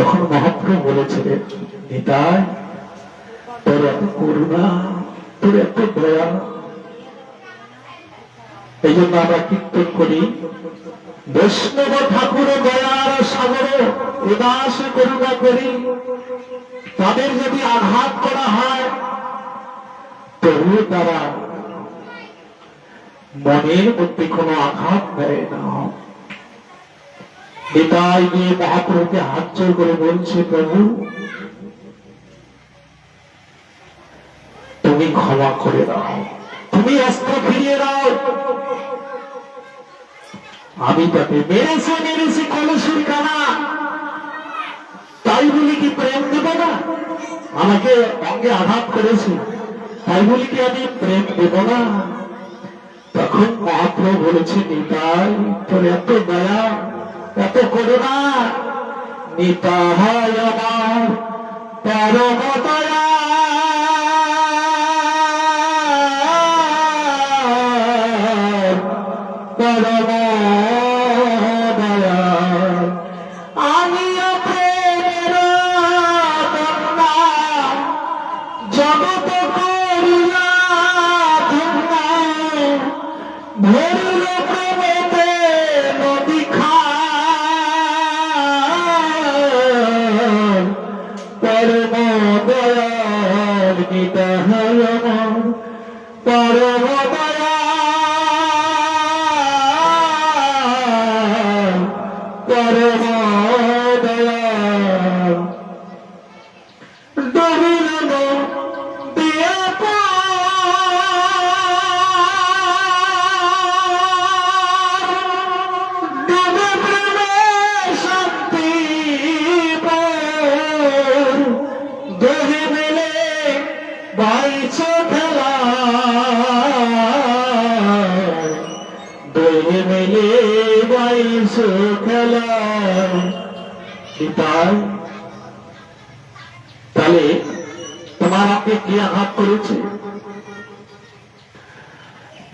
তখন মহাপ্রভু বলেছিলেন, নিতাই, তোর এত করুণা, তোর এত দয়া। এই জন্য আমরা কীর্তন করি, বৈষ্ণব ঠাকুর দয়ার সাগরে উদাস করুণা করি। তাদের যদি আঘাত করা হয় তবু তারা মনের মধ্যে কোনো আঘাত দেয় না। নিতাই গিয়ে মহাপ্রভুকে হাত করে বলছে, প্রভু, তুমি ক্ষমা করে দাও। তুমি অস্ত্র ফিরিয়ে দাও। আমি তাকে মেরেছে, মেরেছি কলসির কানা। তাই বলি কি প্রেম দেব না? আমাকে অঙ্গে আঘাত করেছে। তাই বলি কি আমি প্রেম দেব না? তখন মহাপ্রভু বলেছে নিতাই তোর এত দয়া। এত করুণা নিতাই আমার পরম পরম পিতায় তাহলে তোমার আপনি কি আঘাত করেছে?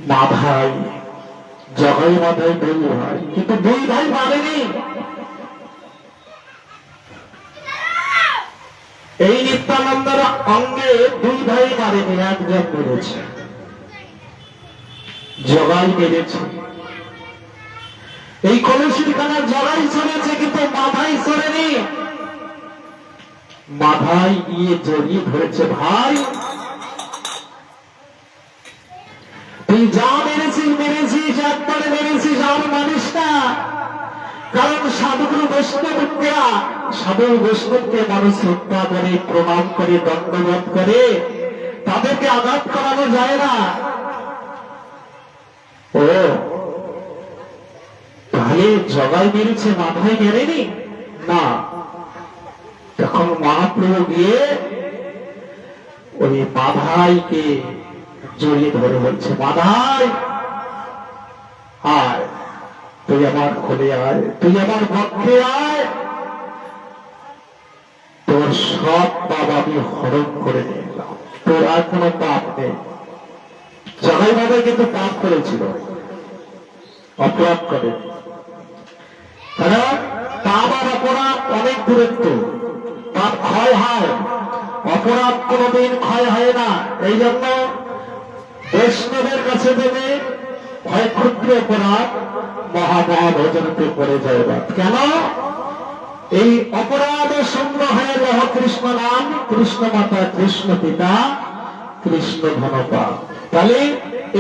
মা ভাই, জগাই মাথায় দুই ভাই, কিন্তু দুই ভাই মানেনি। এই নিত্যানন্দের অঙ্গে দুই ভাই মারেনি একজন মেরেছে। জগাই মেরেছে। এই কলসির খানা জগাই চলেছে, কিন্তু মাথায় চলেনি মাথায় গিয়ে জড়িয়ে ধরেছে ভাই। তুই যা মেরেছিস মেরেছিস, একবারে মেরেছিস, আর মানিস না। কারণ সাধুগুরু বৈষ্ণবরা সাধু বৈষ্ণবকে মানুষ হত্যা করে প্রণাম করে, দণ্ডবোধ করে, তাদেরকে আঘাত করানো যায় না। ও জগাই মেরেছে, মাথায় মেরেনি? না। তখন মহাপ্রভু গিয়ে ওই মাধাইকে জড়িয়ে ধরে বলছে মাধাই আয়, তুই আমার খোলে আয়, তুই আমার পক্ষে আয়। তোর সব পাপ আমি হরণ করে নিয়ে তোর আর কোনো পাপ নেই। জগাই বাবা কিন্তু পাপ করেছিল। অপরাধ করে। আর অপরাধ অনেক দূরত্ব পাপ ক্ষয় হয়। অপরাধ কোনোদিন ক্ষয় হয় না। এই জন্য বৈষ্ণবের কাছে দেবে হয় ক্ষুদ্র অপরাধ মহামহা ভজনতে পড়ে যায়। কেন? এই অপরাধ শূন্য হয়ে রহ কৃষ্ণ নাম, কৃষ্ণ মাতা, কৃষ্ণ পিতা, কৃষ্ণ ধনপা। তাহলে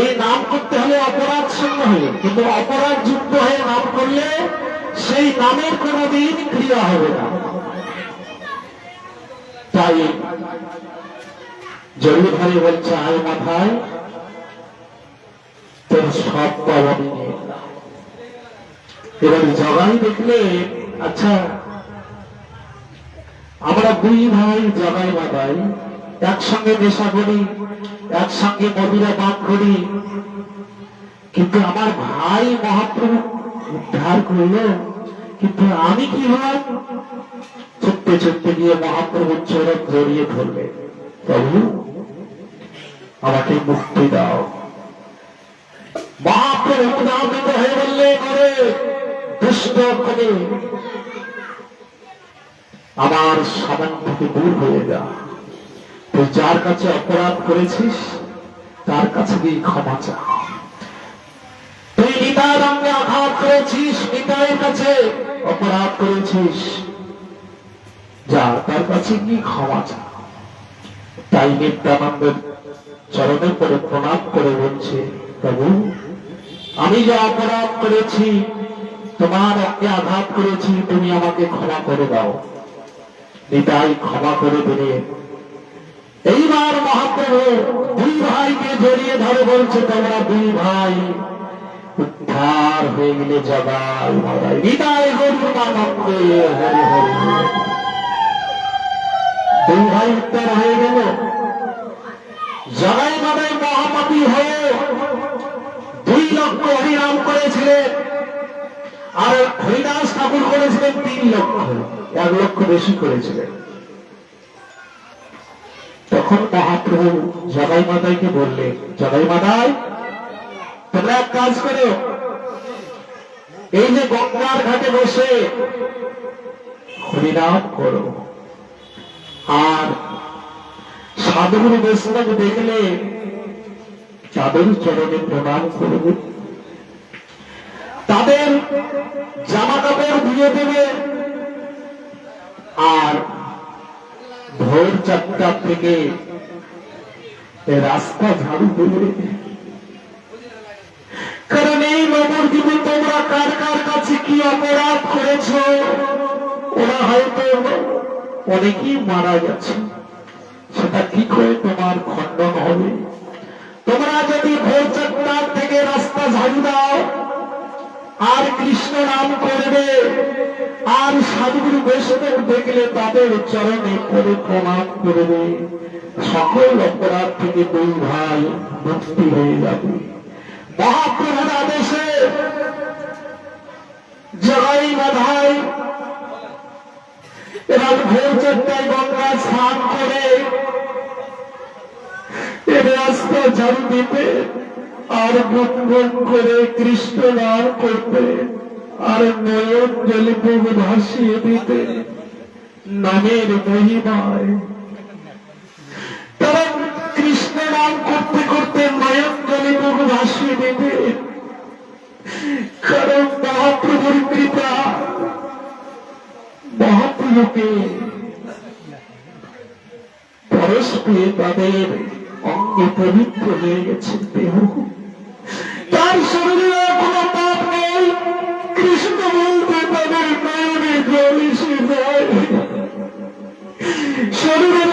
এই নাম করতে হলে অপরাধ শূন্য হয়ে কিন্তু অপরাধ যুক্ত হয়ে নাম করলে সেই নামের কোনদিন ক্রিয়া হবে না। তাই জড়িয়ে ধরে বলছে, আয় মাথায় তোর সব নিয়ে এবার জগাই দেখলে আচ্ছা আমরা দুই ভাই জগাই বাবাই একসঙ্গে নেশা করি, একসঙ্গে মদিরা পান করি। কিন্তু আমার ভাই মহাপ্রভু উদ্ধার করল কিন্তু আমি কি হলাম ছুটতে ছুটতে গিয়ে মহাপ্রভুর চরক জড়িয়ে ধরবে। প্রভু, আমাকে মুক্তি দাও। মহাপ্রভু দাবিত হয়ে বললে করে দুষ্ট করে আমার সামান থেকে দূর হয়ে যা। তুই যার কাছে অপরাধ করেছিস, তার কাছে গিয়ে ক্ষমা চা। তুই নিতার অঙ্গে আঘাত করেছিস, নিতাইয়ের কাছে। অপরাধ করেছিস। যা, তার কাছে গিয়ে ক্ষমা চা তাই নিত্যানন্দের চরণের পরে প্রণাম করে বলছে, প্রভু, আমি যা অপরাধ করেছি, তোমার অঙ্গে আঘাত করেছি, তুমি আমাকে ক্ষমা করে দাও। নিতাই ক্ষমা করে দিলে। এইবার মহাপ্রভু দুই ভাইকে জড়িয়ে ধরে বলছে, তোমরা দুই ভাই উদ্ধার হয়ে ভাই উত্তর হয়ে গেল। জগাই মারাই মহামতি হয়ে দুই লক্ষ হরিনাম করেছিলেন। আর হরিদাস ঠাকুর করেছিলেন তিন লক্ষ। এক লক্ষ বেশি করেছিলেন। তখন মহাপ্রভু জগাই মাতাইকে বললেন জগাই মাতাই তোমরা এক কাজ করো এই যে গঙ্গার ঘাটে বসে হরিনাম করো। আর সাধুগুরু বৈষ্ণব দেখলে তাদের চরণে প্রণাম করবে। তাদের জামা কাপড় ধুয়ে দেবে। আর ভোর চারটা থেকে রাস্তা ঝাড়ু দেবে কারণ এই নবদ্বীপে তোমরা কার কার কাছে কি অপরাধ করেছ? ওরা হয়তো অনেকেই মারা গেছে। সেটা কি করে তোমার খণ্ডন হবে। তোমরা যদি ভোর চারটার থেকে রাস্তা ঝাড়ু দাও, আর কৃষ্ণ নাম করবে, আর সাধুগুরু বৈষ্ণব দেখলে তাদের চরণে করে প্রণাম করবে। সকল অপরাধ থেকে দুই ভাই মুক্তি হয়ে যাবে। মহাপ্রভুর আদেশে জগাই বাধাই এবার ভোর চারটায় গঙ্গা স্নান করে এ রাস্তা ঝাড়ু দিতে আর গুনগুন করে কৃষ্ণ নাম করতে আর নয়ন জলে বুক ভাসিয়ে দিতে নামের মহিমায় তারা নাম করতে করতে জলে বুক ভাসিয়ে দিতে কারণ মহাপ্রভুর কৃপা মহাপ্রভুকে পরশ পেয়ে তাদের অঙ্গে পবিত্র হয়ে গেছে দেহ। তার শরীরে কোনো পাপ নেই। কৃষ্ণ বলতে তাদের নয়নে জল এসে যায়। শরীরের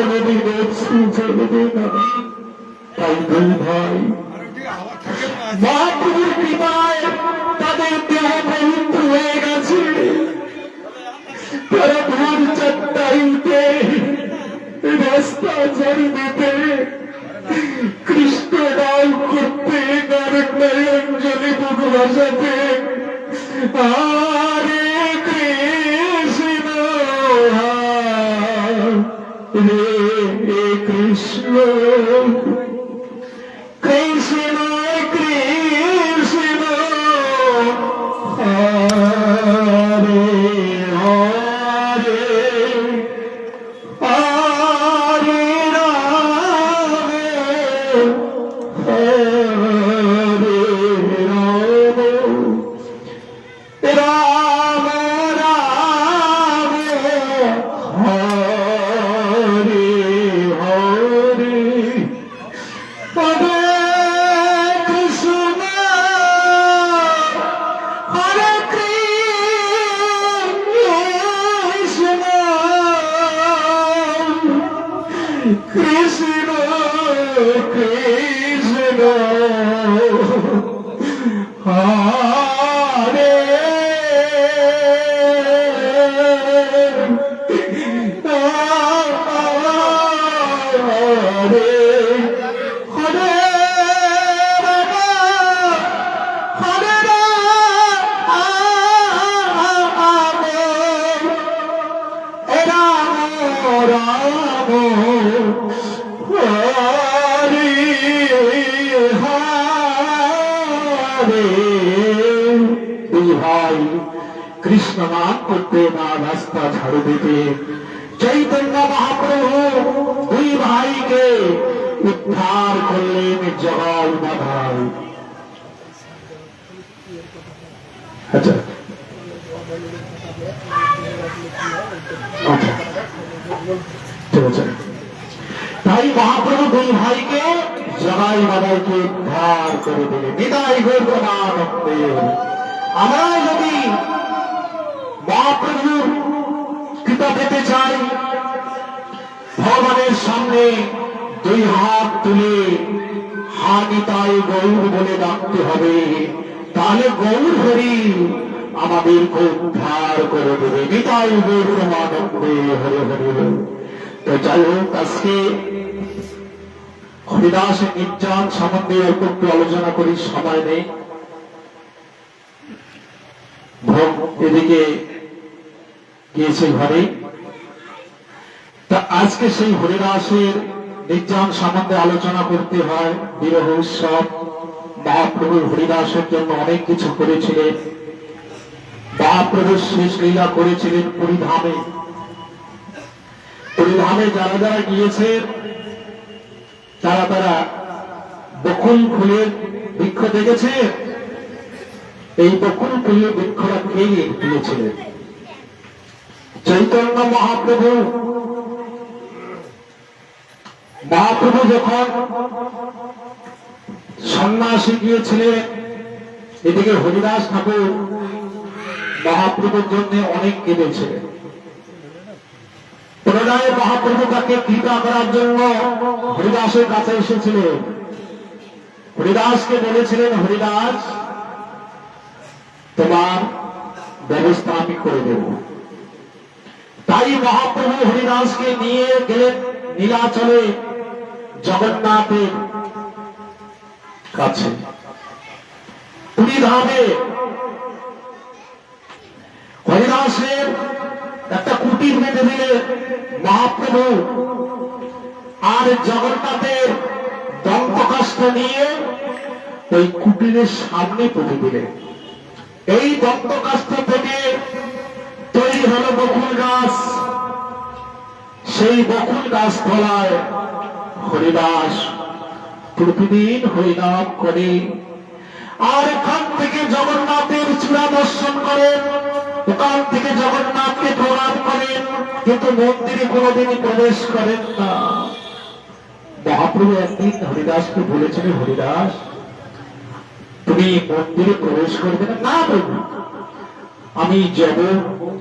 কোনোদিন অশ্রু চলবে না তাই দুই মহাপ্রভুর কৃপায় তাদের দেহ পবিত্র হয়ে গেছে। তারা ভোর চারটায় উঠে রাস্তা ঝাড়ু দিতে রাম ভাই, কৃষ্ণ নাম করতে না রাস্তা ঝাড়ু দিতে। চৈতন্য মহাপ্রভু দুই ভাইকে উদ্ধার করলেন জগাই বাধাই আচ্ছা। আচ্ছা। তাই মহাপ্রভু দুই ভাইকে জগাই বাবাইকে উদ্ধার করে দিলেন গৌর প্রমানন্দে আমরা যদি মহাপ্রভু কৃপা পেতে চাই, ভগবানের সামনে দুই হাত তুলে হা নিতাই গৌর বলে ডাকতে হবে। তাহলে গৌর হরি আমাদেরকে উদ্ধার করে দেবে। নিতাই হরে হরে তো যাই হোক, আজকে হরিদাস নির্যান সম্বন্ধে অল্প একটু আলোচনা করি, সময় নেই। ভোগ এদিকে গিয়েছে ঘরে। তা আজকে সেই হরিদাসের নির্যান সম্বন্ধে আলোচনা করতে হয়, বিরহ উৎসব। মহাপ্রভু হরিদাসের জন্য অনেক কিছু করেছিলেন। মহাপ্রভু শেষ লীলা করেছিলেন পরিধামে। পরিধামে যারা যারা গিয়েছেন তারা তারা বকুল ফুলের বৃক্ষ দেখেছে। এই বকুল ফুলের বৃক্ষরা খেয়ে দিয়েছিলেন? চৈতন্য মহাপ্রভু। মহাপ্রভু যখন সন্ন্যাসী গিয়েছিলেন, এদিকে হরিদাস ঠাকুর মহাপ্রভুর জন্য অনেক কেঁদেছিলেন পুনরায় মহাপ্রভু তাকে কৃপা করার জন্য হরিদাসের কাছে এসেছিলেন। হরিদাসকে বলেছিলেন, হরিদাস, তোমার ব্যবস্থা আমি করে দেব। তাই মহাপ্রভু হরিদাসকে নিয়ে গেলেন নীলাচলে জগন্নাথের কাছে। পুরী ধামে হরিদাসের একটা কুটির বেঁধে দিলে মহাপ্রভু আর জগন্নাথের দন্তকাষ্ঠ নিয়ে ওই কুটিরের সামনে পুঁতে দিলেন। এই দন্তকাষ্ঠ থেকে তৈরি হলো বকুল গাছ। সেই বকুল গাছ তলায় হরিদাস প্রতিদিন হরিনাম করে। আর এখান থেকে জগন্নাথের চূড়া দর্শন করেন। ওখান থেকে জগন্নাথকে প্রণাম করেন, কিন্তু মন্দিরে কোনোদিনই প্রবেশ করেন না। মহাপ্রভু একদিন হরিদাসকে বলেছিলেন, হরিদাস, তুমি মন্দিরে প্রবেশ করবে না? প্রভু, আমি যাব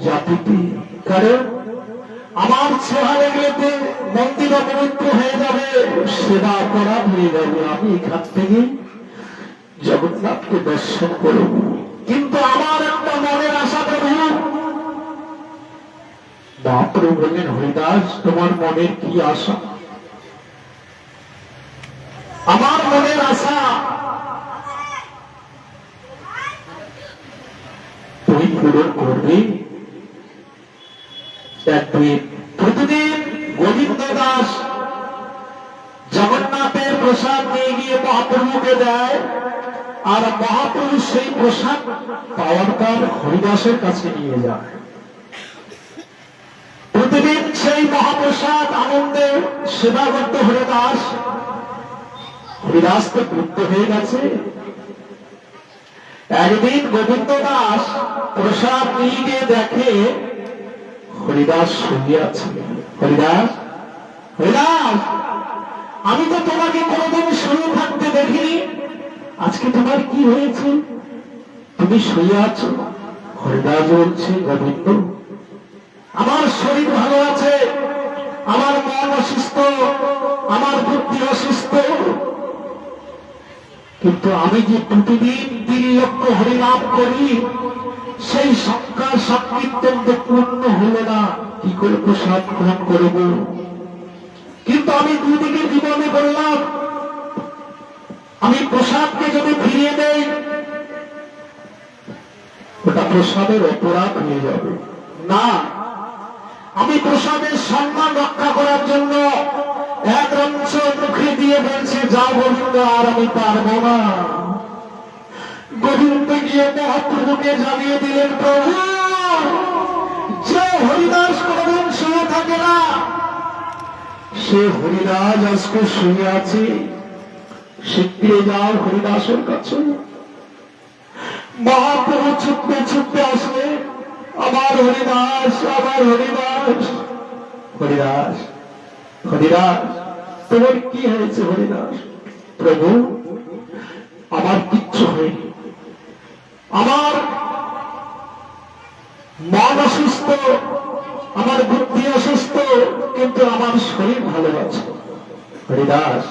জাতিতে। কারণ আমার ছোঁয়া লেগেতে মন্দির অপবিত্র হয়ে যাবে, সেবা অপরাধ হয়ে যাবে। আমি এখান থেকে জগন্নাথকে দর্শন করব। কিন্তু আমার একটা মনের মহাপ্রভু বললেন, হরিদাস, তোমার মনের কি আশা? আমার মনের আশা? তুই পূরণ করবি? প্রতিদিন গোবিন্দ দাস জগন্নাথের প্রসাদ নিয়ে গিয়ে মহাপ্রভুকে দেয়, আর মহাপ্রভু সেই প্রসাদ পাওয়ার পর হরিদাসের কাছে নিয়ে যায়। প্রতিদিন সেই মহাপ্রসাদ আনন্দে সেবা করত হরিদাস হরিদাস তো বৃদ্ধ হয়ে গেছে। একদিন গোবিন্দ দাস প্রসাদ নিয়ে দেখে হরিদাস শুয়ে আছে। হরিদাস হরিদাস, আমি তো তোমাকে কোনোদিন শুয়ে থাকতে দেখিনি। আজকে তোমার কি হয়েছে? তুমি শুয়ে আছো? হরিদাস বলছে, গোবিন্দ আমার শরীর ভালো আছে, আমার মন অসুস্থ, আমার বুদ্ধি অসুস্থ। কিন্তু আমি যে প্রতিদিন তিন লক্ষ হরিনাম করি, সেই সংখ্যা সংকীর্তন তো পূর্ণ হলো না, কি করে প্রসাদ গ্রহণ করব? কিন্তু আমি দুদিকে জীবনে বললাম, আমি প্রসাদকে যদি ফিরিয়ে দেই, ওটা প্রসাদের অপরাধ হয়ে যাবে। না আমি প্রসাদের সম্মান রক্ষা করার জন্য এক রঞ্চ মুখে দিয়ে বলছে যা গোবিন্দ, আর আমি পারব না। গোবিন্দ গিয়ে মহাপ্রভুকে জানিয়ে দিলেন, প্রভু, যে হরিদাস কোনদিন শুয়ে থাকে না, সে হরিদাস আজকে শুয়ে আছে। শিগগিরে যাও হরিদাসের কাছে। মহাপ্রভু ছুটতে ছুটতে আসলে আমার হরিদাস আমার হরিদাস। হরিদাস হরিদাস, তোমার কি হয়েছে হরিদাস? প্রভু, আমার কিচ্ছু হয়নি। আমার মন অসুস্থ, আমার বুদ্ধি অসুস্থ, কিন্তু আমার শরীর ভালো আছে। হরিদাস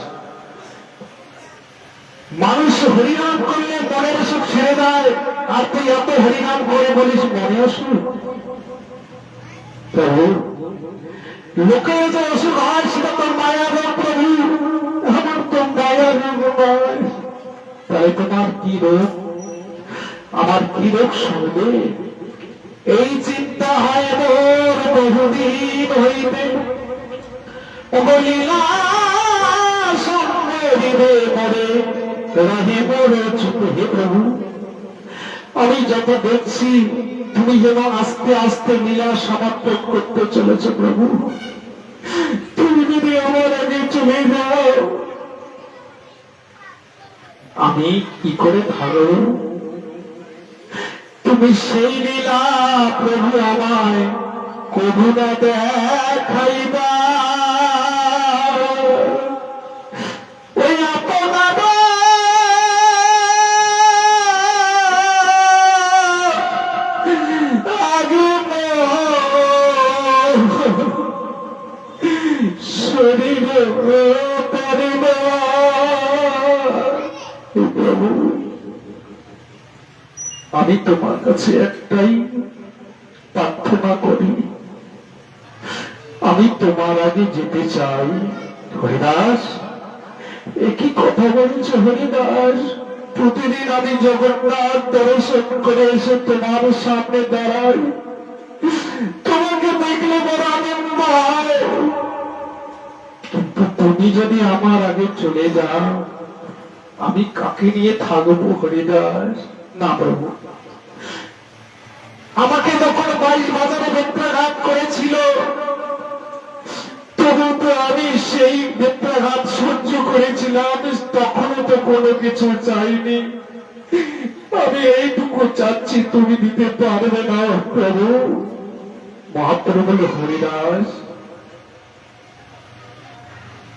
মানুষ হরিনাম করলে মনের অসুখ ছেড়ে দেয়। আর তুই এত হরিনাম করে বলিস মনে অসুখ প্রভু, লোকের যে অসুখ হয়, সেটা তোর মায়া রোগ প্রভু। আমার তো মায়া রোগ তাই তোমার কি রোগ? আমার কি রোগ শুনবে? এই চিন্তা হয় মোর বহুদিন হইতে। বলিলা সঙ্গে হে প্রভু আমি যত দেখছি, তুমি যেন আস্তে আস্তে লীলা সমাপ্ত করতে চলেছ প্রভু। তুমি যদি আমার আগে চলে যাও, আমি কি করে ভালো তুমি সেই লীলা প্রভু আমায় কবু না দেখাইবা আমি তোমার কাছে একটাই প্রার্থনা করি। আমি তোমার আগে যেতে চাই। হরিদাস একই কথা বলছে হরিদাস? প্রতিদিন আমি জগন্নাথ দর্শন করে এসে তোমার সামনে দাঁড়াই। তোমাকে দেখলে বড় আনন্দ হয়। কিন্তু তুমি যদি আমার আগে চলে যাও, আমি কাকে নিয়ে থাকব হরিদাস? না, প্রভু। আমাকে যখন বাইশ বাজারে বেত্রাঘাত করেছিল তবু তো আমি সেই বেত্রাঘাত সহ্য করেছিলাম তো কোনো কিছু চাইনি। আমি এইটুকু চাচ্ছি, তুমি দিতে পারবে না, প্রভু। মহাপ্রভু বলে হরিদাস,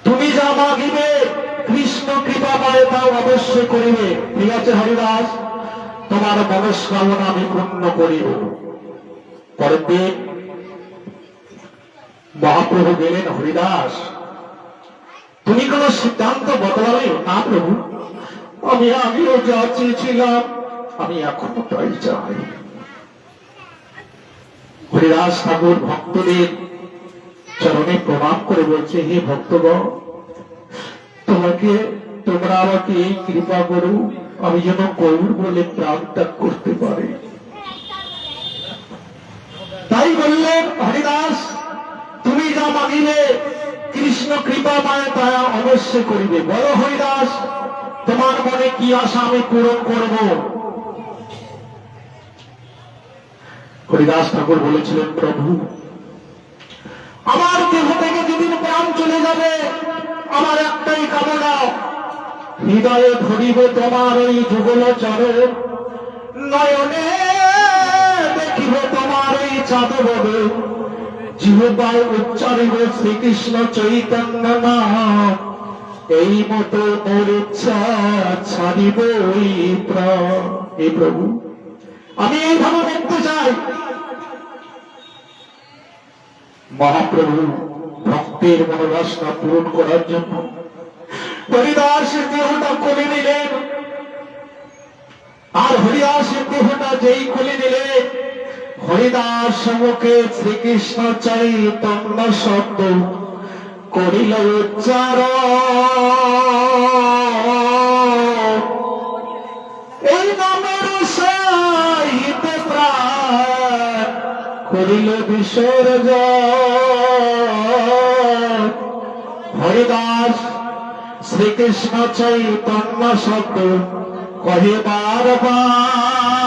তুমি যা মাগিবে, কৃষ্ণ কৃপা পায় তাও অবশ্যই করিবে। ঠিক আছে, হরিদাস, তোমার মনস্কামনা আমি পূর্ণ করিব। পরের দিন মহাপ্রভু গেলেন হরিদাস। তুমি কোন সিদ্ধান্ত বদলাবে না, প্রভু। আমি আমিও যা চেয়েছিলাম, আমি এখনও তাই চাই। হরিদাস ঠাকুর ভক্তদের চরণে প্রণাম করে বলছে, হে ভক্তগণ, তোমাকে, তোমরা আমাকে এই কৃপা করো, আমি যেন গৌর বলে প্রাণ ত্যাগ করতে পারি। তাই বললেন, হরিদাস, তুমি যা মাগিবে কৃষ্ণ কৃপা পায় তা অবশ্যই করিবে। বড় হরিদাস, তোমার মনে কি আশা আমি পূরণ করব? হরিদাস ঠাকুর বলেছিলেন, প্রভু, আমার দেহ থেকে যেদিন প্রাণ চলে যাবে, আমার একটাই কামনা, হৃদয়ে ধরিব তোমার ওই যুগল চরণ নয়নে দেখিব তোমার ওই চাঁদ জিহ্বায় উচ্চারিব শ্রীকৃষ্ণ চৈতন্য এই মতো মোর ছাড়িব প্রভু, আমি এইভাবে দেখতে চাই। মহাপ্রভু, ভক্তের মনোবাসনা পূরণ করার জন্য হরিদাসের দেহটা কোলে নিলেন। আর হরিদাসের দেহটা যেই কোলে নিলেন হরিদাস মুখে শ্রীকৃষ্ণ চৈতন্য শব্দ করিল উচ্চার এই নামের সহিত প্রাণ করিল বিসর্জন। হরিদাস শ্রীকৃষ্ণ চৈতন্য শব্দ কহে বারবার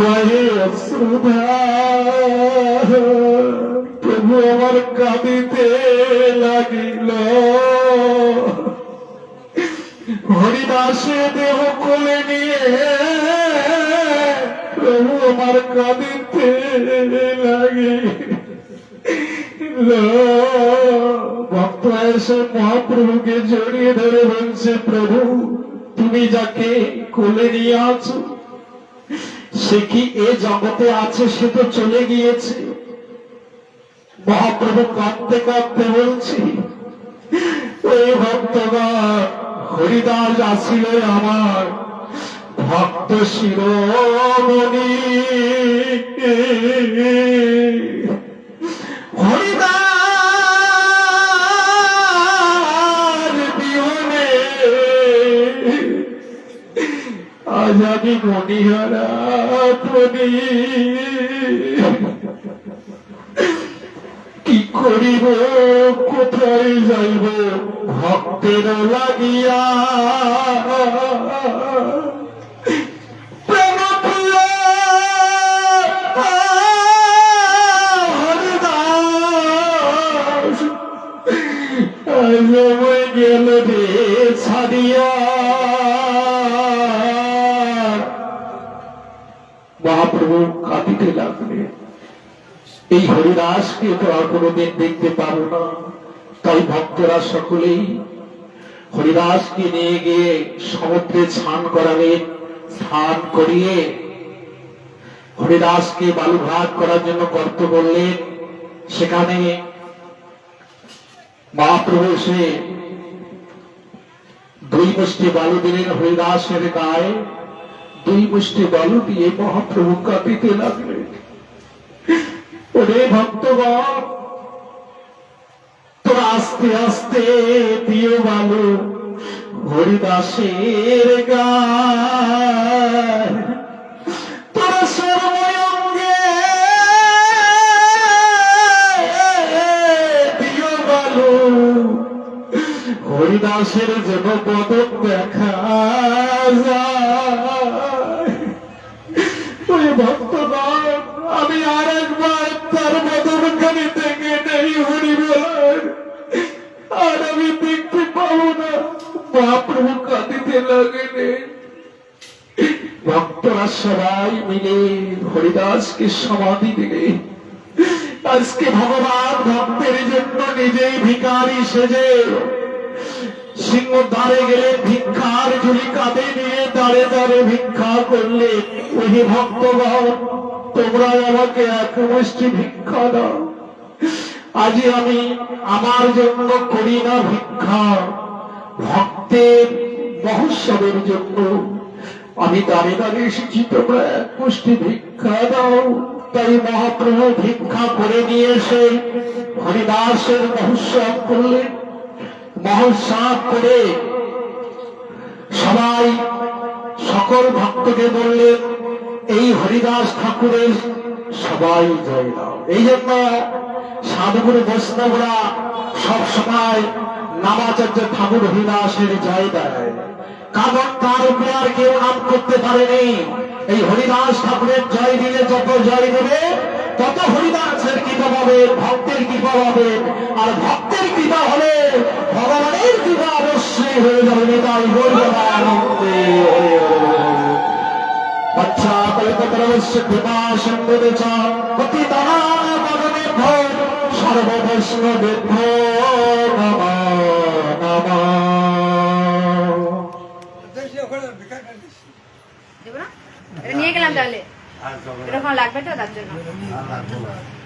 বহে অশ্রুধা প্রভু আমার কাঁদিতে লাগিল হরিদাসে দেহ কোলে নিয়ে প্রভু আমার কাঁদিতে লাগে ভক্ত এসে মহাপ্রভুকে জড়িয়ে ধরে বলছে প্রভু, তুমি যাকে কোলে নিয়ে আছো সে কি এ জগতে আছে? সে তো চলে গিয়েছে। মহাপ্রভু কাঁদতে কাঁদতে বলছি ওই ভক্তগণ, হরিদাস আসিলে আমার। ভক্ত শিরোমণি, হরিদাস আজ মনি মণিহারা প্রণী কি করিব? কোথায় যাইব? ভক্তের লাগিয়া। এই হরিদাসকে তো আর কোনোদিন দেখতে পাবো না? তাই ভক্তরা সকলেই হরিদাসকে নিয়ে গিয়ে সমুদ্রে স্নান করালেন স্নান করিয়ে হরিদাসকে বালুঘাট করার জন্য গর্ত করলেন সেখানে মহাপ্রভু এসে দুই মুষ্টি বালু দিলেন হরিদাসের গায়ে। দুই মুষ্টি বালু দিয়ে মহাপ্রভু কাঁদিতে লাগলেন। ওরে ভক্তগণ, তোরা আস্তে আস্তে দিও বালু হরিদাসের তোরা বালু হরিদাসের যেন পদক দেখা যায়। ভক্তগণ, আমি আর একবার তার মদনখানি থেকে নেই হরি বলার আর আমি দেখতে পাবো না মহাপ্রভু কাঁদিতে লাগেনে ভক্তরা সবাই মিলে হরিদাসকে সমাধি দিলে আজকে ভগবান ভক্তের জন্য নিজেই ভিকারি সেজে সিংহ দ্বারে গেলে ভিক্ষার ঝুলি কাঁধে নিয়ে দাঁড়ে দাঁড়ে ভিক্ষা করলে ওই ভক্তগণ তোমরা আমাকে এক মুষ্টি ভিক্ষা দাও। আজি আমি আমার জন্য করি না ভিক্ষা। ভক্তের মহোৎসবের জন্য আমি দাঁড়িয়ে দাঁড়িয়ে এসেছি তোমরা এক মুষ্টি ভিক্ষা দাও। তাই মহাপ্রভু ভিক্ষা করে নিয়ে এসে হরিদাসের মহোৎসব করলেন। মহোৎসব করে সবাই সকল ভক্তকে বললেন এই হরিদাস ঠাকুরের সবাই জয় দাও এই জন্য সাধুগুরু বৈষ্ণবরা সব সময় নামাচার্য ঠাকুর হরিদাসের জয় দেয়। কারণ তার উপরে আর কেউ নাম করতে পারেনি। এই হরিদাস ঠাকুরের জয় দিলে যত জয় দেবে, তত হরিদাসের কৃপা পাবে, ভক্তের কৃপা পাবে। আর ভক্তের কৃপা হলে ভগবানের কৃপা অবশ্যই হয়ে যাবে। তাই বলবে আনন্দে কল্পতরস্য কৃপা সর্ববৈষ্ণবেভ্য নম নম নিয়ে গেলাম তাহলে। এরকম লাগবে তো? তার জন্য। না।